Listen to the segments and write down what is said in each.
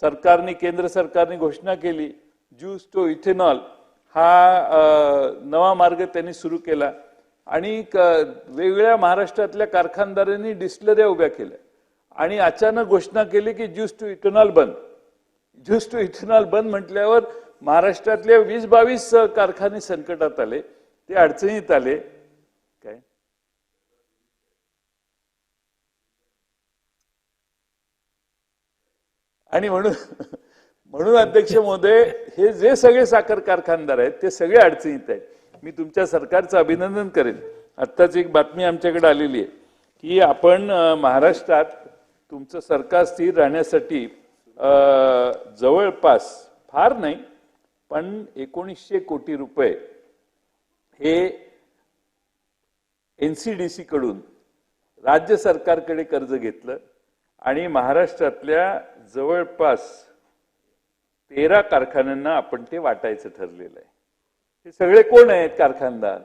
सरकारने केंद्र सरकारने घोषणा केली ज्यूस टू इथेनॉल हा नवा मार्ग त्यांनी सुरू केला. आणि क- वेगवेगळ्या महाराष्ट्रातल्या कारखानदारांनी डिस्टलऱ्या उभ्या केल्या. आणि अचानक घोषणा केली की ज्यूस टू इथेनॉल बंद. ज्यूस टू इथेनॉल बंद म्हटल्यावर महाराष्ट्रातले वीस बावीस कारखाने संकटात आले ते अडचणीत आले काय आणि म्हणून म्हणून अध्यक्ष महोदय हे जे सगळे साखर कारखानदार आहेत ते सगळे अडचणीत आहेत. मी तुमच्या सरकारचं अभिनंदन करेन. आत्ताच एक बातमी आमच्याकडे आलेली आहे की आपण महाराष्ट्रात तुमचं सरकार स्थिर राहण्यासाठी जवळपास फार नाही पण एकोणीसशे कोटी रुपये हे एनसीडीसी कडून राज्य सरकारकडे कर्ज घेतलं. आणि महाराष्ट्रातल्या जवळपास तेरा कारखान्यांना आपण ते वाटायचं ठरलेलं आहे. हे सगळे कोण आहेत कारखानदार?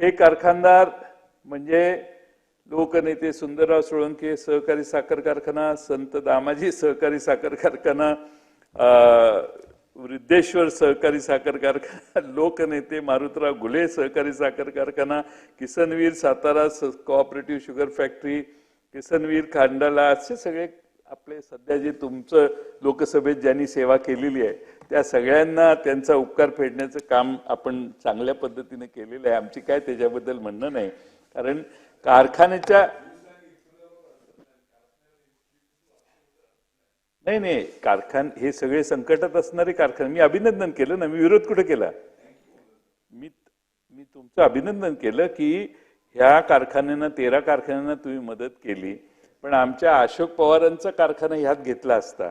हे कारखानदार म्हणजे लोकनेते सुंदरराव सोळंके सहकारी साखर कारखाना संत दामाजी सहकारी साखर कारखाना वृद्धेश्वर सहकारी साखर कारखाना लोकनेते मारुतराव घुले सहकारी साखर कारखाना Kisanveer Satara cooperative sugar factory Kisanveer Khandala असे सगळे आपले सध्या जे तुमचं लोकसभेत ज्यांनी सेवा केलेली आहे त्या सगळ्यांना त्यांचा उपकार फेडण्याचं काम आपण चांगल्या पद्धतीने केलेलं आहे. आमची काय त्याच्याबद्दल म्हणणं नाही. कारण कारखान्याच्या नाही नाही. कारखान हे सगळे संकटात असणारे कारखाने. मी अभिनंदन केलं ना. मी विरोध कुठे केला? मी मी तुमचं अभिनंदन केलं की ह्या कारखान्यांना तेरा कारखान्यांना तुम्ही मदत केली पण आमच्या अशोक पवारांचा कारखाना ह्यात घेतला असता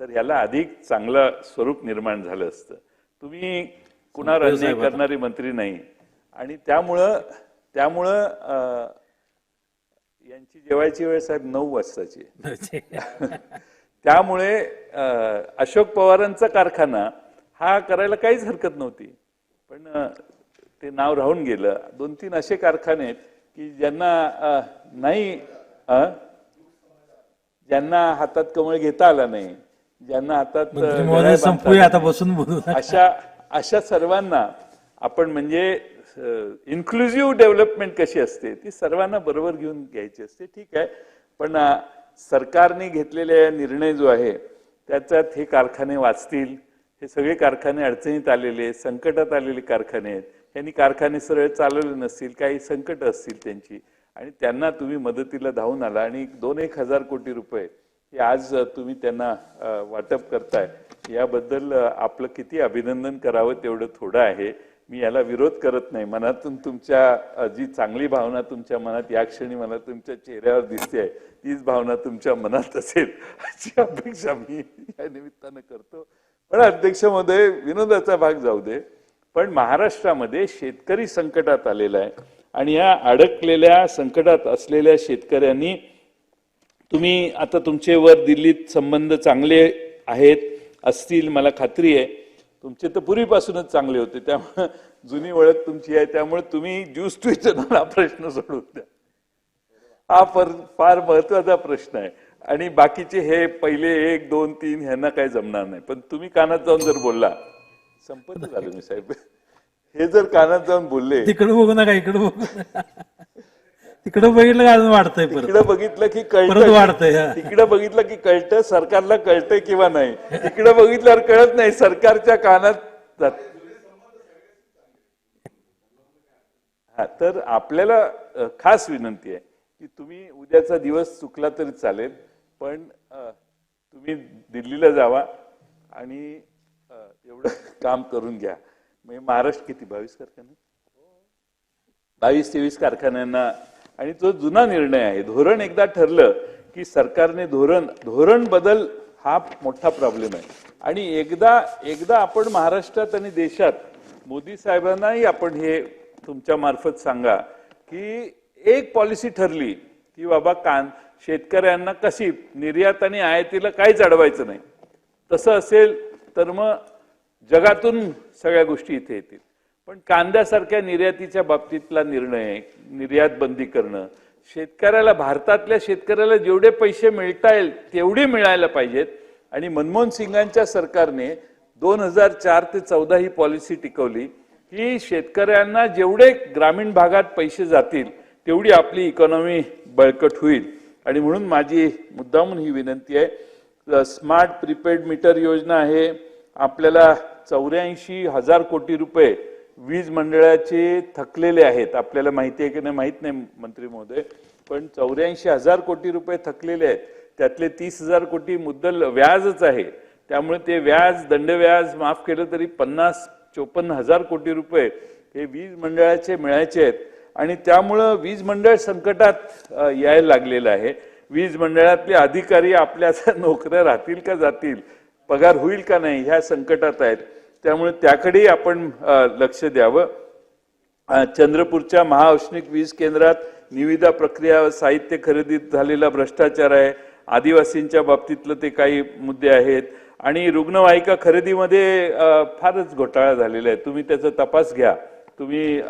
तर ह्याला अधिक चांगलं स्वरूप निर्माण झालं असतं. तुम्ही कुणावर अन्याय करणारे मंत्री नाही. आणि त्यामुळं त्यामुळं यांची जेवायची वेळ साहेब नऊ वाजताची. त्यामुळे अशोक पवारांचा कारखाना हा करायला काहीच हरकत नव्हती. पण ते नाव राहून गेलं. दोन तीन असे कारखाने आहेत की ज्यांना नाही ज्यांना हातात कमळ घेता आला नाही ज्यांना हातात संपूया आता बसून बोलू. अशा अशा सर्वांना आपण म्हणजे इन्क्लुझिव्ह डेव्हलपमेंट कशी असते ती सर्वांना बरोबर घेऊन घ्यायची असते. ठीक आहे. पण सरकारने घेतलेले निर्णय जो आहे त्याच्यात हे कारखाने वाचतील. हे सगळे कारखाने अडचणीत आलेले संकटात आलेले कारखाने आहेत. यांनी कारखाने सरळ चालवले नसतील काही संकट असतील त्यांची. आणि त्यांना तुम्ही मदतीला धावून आला आणि दोन एक हजार कोटी रुपये हे आज तुम्ही त्यांना वाटप करताय. याबद्दल आपलं किती अभिनंदन करावं तेवढं थोडं आहे. मी याला विरोध करत नाही. मनातून तुमच्या जी चांगली भावना तुमच्या मनात या क्षणी मला तुमच्या चेहऱ्यावर दिसते आहे तीच भावना तुमच्या मनात असेल अशी अपेक्षा मी या निमित्तानं करतो. पण अध्यक्ष महोदय विनोदाचा भाग जाऊ दे. पण महाराष्ट्रामध्ये शेतकरी संकटात आलेला आहे. आणि या अडकलेल्या संकटात असलेल्या शेतकऱ्यांनी तुम्ही आता तुमचे वर दिल्लीत संबंध चांगले आहेत असतील मला खात्री आहे. तुमचे तर पूर्वीपासूनच चांगले होते त्यामुळे जुनी ओळख तुमची आहे त्यामुळे तुम्ही ज्यूस टू हा प्रश्न सोडून द्या. हा फार फार महत्त्वाचा प्रश्न आहे. आणि बाकीचे हे पहिले एक दोन तीन ह्यांना काही जमणार नाही. पण तुम्ही कानात जाऊन जर बोलला संपत झालं मी साहेब. हे जर कानात जाऊन बोलले. तिकडे बघू नका इकडे बघू तिकडे बघितलं का अजून वाढतंय तिकडे बघितलं की कळतं वाढतंय. तिकडे बघितलं की कळतं सरकारला कळतंय किंवा नाही. तिकडे बघितल्यावर कळत नाही सरकारच्या कानात जात हा तर आपल्याला खास विनंती आहे की तुम्ही उद्याचा दिवस चुकला तरी चालेल पण तुम्ही दिल्लीला जावा आणि एवढं काम करून घ्या. म्हणजे महाराष्ट्र किती? बावीस कारखाने? बावीस तेवीस कारखान्यांना. आणि तो जुना निर्णय आहे धोरण एकदा ठरलं की सरकारने धोरण धोरण बदल हा मोठा प्रॉब्लेम आहे. आणि एकदा एकदा आपण महाराष्ट्रात आणि देशात मोदी साहेबांनाही आपण हे तुमच्या मार्फत सांगा की एक पॉलिसी ठरली की बाबा कान शेतकऱ्यांना कशी निर्यात आणि आयातीला काहीच अडवायचं नाही. तसं असेल तर मग जगातून सगळ्या गोष्टी इथे येतील. पण कांद्यासारख्या निर्यातीच्या बाबतीतला निर्णय निर्यात बंदी करणं शेतकऱ्याला भारतातल्या शेतकऱ्याला जेवढे पैसे मिळता येईल तेवढे मिळायला पाहिजेत. आणि मनमोहन सिंगांच्या सरकारने दोन हजार चार ते चौदा ही पॉलिसी टिकवली की शेतकऱ्यांना जेवढे ग्रामीण भागात पैसे जातील तेवढी आपली इकॉनॉमी बळकट होईल. आणि म्हणून माझी मुद्दामून ही विनंती आहे स्मार्ट प्रीपेड मीटर योजना आहे. आपल्याला चौऱ्याऐंशी हजार कोटी रुपये वीज मंडळाचे थकलेले आहेत. आपल्याला माहिती आहे की नाही? माहीत नाही मंत्री महोदय. पण चौऱ्याऐंशी हजार कोटी रुपये थकलेले आहेत. त्यातले तीस हजार कोटी मुद्दल व्याजच आहे. त्यामुळे ते व्याज दंडव्याज माफ केलं तरी पन्नास चोपन्न हजार कोटी रुपये हे वीज मंडळाचे मिळायचे आहेत. आणि त्यामुळं वीज मंडळ संकटात यायला लागलेलं आहे. वीज मंडळातले अधिकारी आपल्या नोकऱ्या राहतील का जातील? पगार होईल का नाही ह्या संकटात आहेत. त्यामुळे त्याकडेही आपण लक्ष द्यावं. चंद्रपूरच्या महाऔष्णिक वीज केंद्रात निविदा प्रक्रिया साहित्य खरेदीत झालेला भ्रष्टाचार आहे. आदिवासींच्या बाबतीतलं ते काही मुद्दे आहेत. आणि रुग्णवाहिका खरेदीमध्ये फारच घोटाळा झालेला आहे. तुम्ही त्याचा तपास घ्या. तुम्ही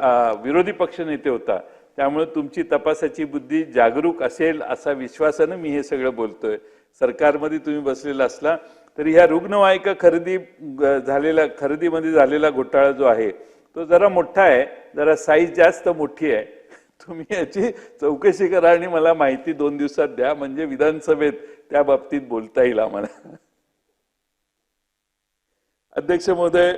विरोधी पक्ष नेते होता. त्यामुळे तुमची तपासाची बुद्धी जागरूक असेल असा विश्वासानं मी हे सगळं बोलतोय. सरकारमध्ये तुम्ही बसलेला असला तरी ह्या रुग्णवाहिका खरेदी झालेला खरेदीमध्ये झालेला घोटाळा जो आहे तो जरा मोठा आहे जरा साईज जास्त मोठी आहे. तुम्ही याची चौकशी करा आणि मला माहिती दोन दिवसात द्या म्हणजे विधानसभेत त्या बाबतीत बोलता येईल आम्हाला. अध्यक्ष महोदय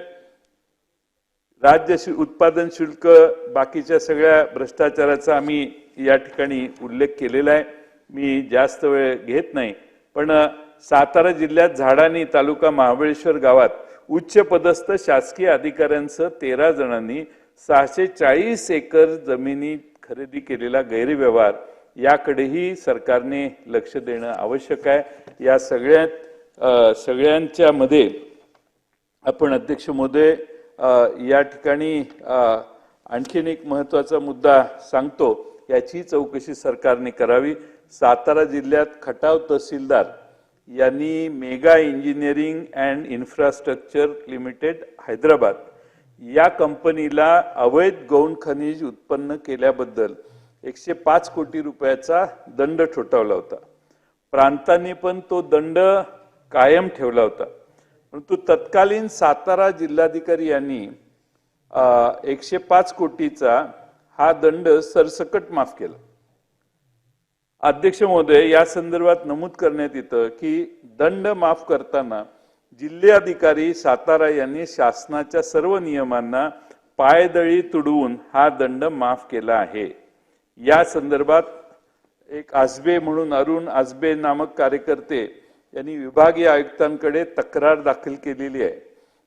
राज्य शु- उत्पादन शुल्क बाकीच्या सगळ्या भ्रष्टाचाराचा आम्ही या ठिकाणी उल्लेख केलेला आहे. मी जास्त वेळ घेत नाही. पण सातारा जिल्ह्यात झाडानी तालुका महाबळेश्वर गावात उच्च पदस्थ शासकीय अधिकाऱ्यांसह तेरा जणांनी सहाशे चाळीस एकर जमिनी खरेदी केलेला गैरव्यवहार याकडेही सरकारने लक्ष देणं आवश्यक आहे. या सगळ्यात सगळ्यांच्या मध्ये आपण अध्यक्ष महोदय या ठिकाणी आणखीन एक महत्त्वाचा मुद्दा सांगतो याची चौकशी सरकारने करावी. सातारा जिल्ह्यात खटाव तहसीलदार यांनी Mega Engineering and Infrastructure Limited Hyderabad या कंपनीला अवैध गौण खनिज उत्पन्न केल्याबद्दल एकशे पाच कोटी रुपयाचा दंड ठोठावला होता. प्रांतांनी पण तो दंड कायम ठेवला होता. परंतु तत्कालीन सातारा जिल्हाधिकारी यांनी एकशे पाच कोटीचा हा दंड सरसकट माफ केला. अध्यक्ष महोदय या संदर्भात नमूद करण्यात येतं की दंड माफ करताना जिल्हाधिकारी सातारा यांनी शासनाच्या सर्व नियमांना पायदळी तुडवून हा दंड माफ केला आहे. या संदर्भात एक आजबे म्हणून अरुण आजबे नामक कार्यकर्ते यांनी विभागीय आयुक्तांकडे तक्रार दाखल केलेली आहे.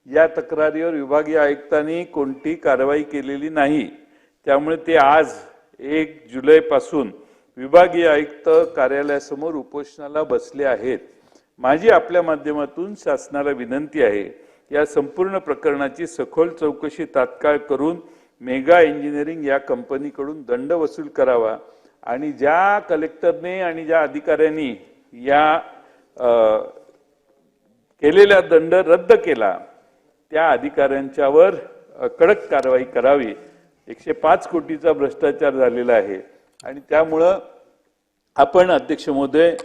या तक्रारीवर विभागीय आयुक्तांनी कोणती कारवाई केलेली नाही. त्यामुळे ते आज एक जुलैपासून विभागीय आयुक्त कार्यालयासमोर उपोषणाला बसले आहेत. माझी आपल्या माध्यमातून शासनाला विनंती आहे या संपूर्ण प्रकरणाची सखोल चौकशी तात्काळ करून मेगा इंजिनिअरिंग या कंपनीकडून दंड वसूल करावा आणि ज्या कलेक्टरने आणि ज्या अधिकाऱ्यांनी या केलेला दंड रद्द केला त्या अधिकाऱ्यांच्यावर कडक कारवाई करावी. एकशे पाच कोटीचा भ्रष्टाचार झालेला आहे. आणि त्यामुळं आपण अध्यक्ष महोदय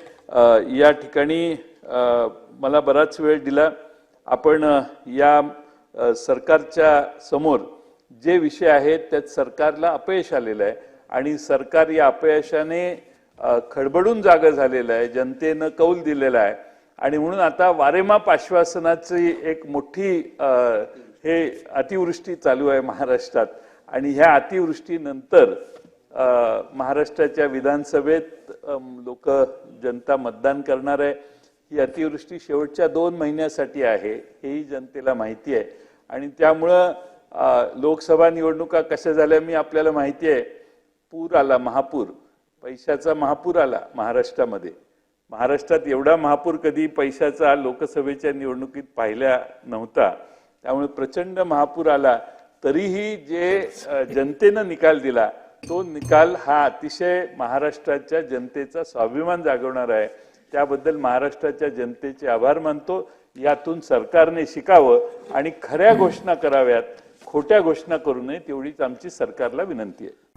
या ठिकाणी मला बराच वेळ दिला. आपण या सरकारच्या समोर जे विषय आहेत त्यात सरकारला अपयश आलेलं आहे. आणि सरकार या अपयशाने खडबडून जागं झालेलं आहे जनतेनं कौल दिलेला आहे. आणि म्हणून आता वारेमाप आश्वासनाची एक मोठी हे अतिवृष्टी चालू आहे महाराष्ट्रात. आणि ह्या अतिवृष्टीनंतर महाराष्ट्राच्या विधानसभेत लोक जनता मतदान करणार आहे. ही अतिवृष्टी शेवटच्या दोन महिन्यासाठी आहे हेही जनतेला माहिती आहे. आणि त्यामुळं लोकसभा निवडणुका कशा झाल्या मी आपल्याला माहिती आहे. पूर आला महापूर. पैशाचा महापूर आला महाराष्ट्रामध्ये. महाराष्ट्रात एवढा महापूर कधी पैशाचा लोकसभेच्या निवडणुकीत पाहिल्या नव्हता. त्यामुळे प्रचंड महापूर आला. तरीही जे जनतेनं निकाल दिला तो निकाल हा अतिशय महाराष्ट्राच्या जनतेचा स्वाभिमान जागवणार आहे. त्याबद्दल महाराष्ट्राच्या जनतेचे आभार मानतो. यातून सरकारने शिकावं आणि खऱ्या घोषणा कराव्यात. खोट्या घोषणा करू नये तेवढीच आमची सरकारला विनंती आहे.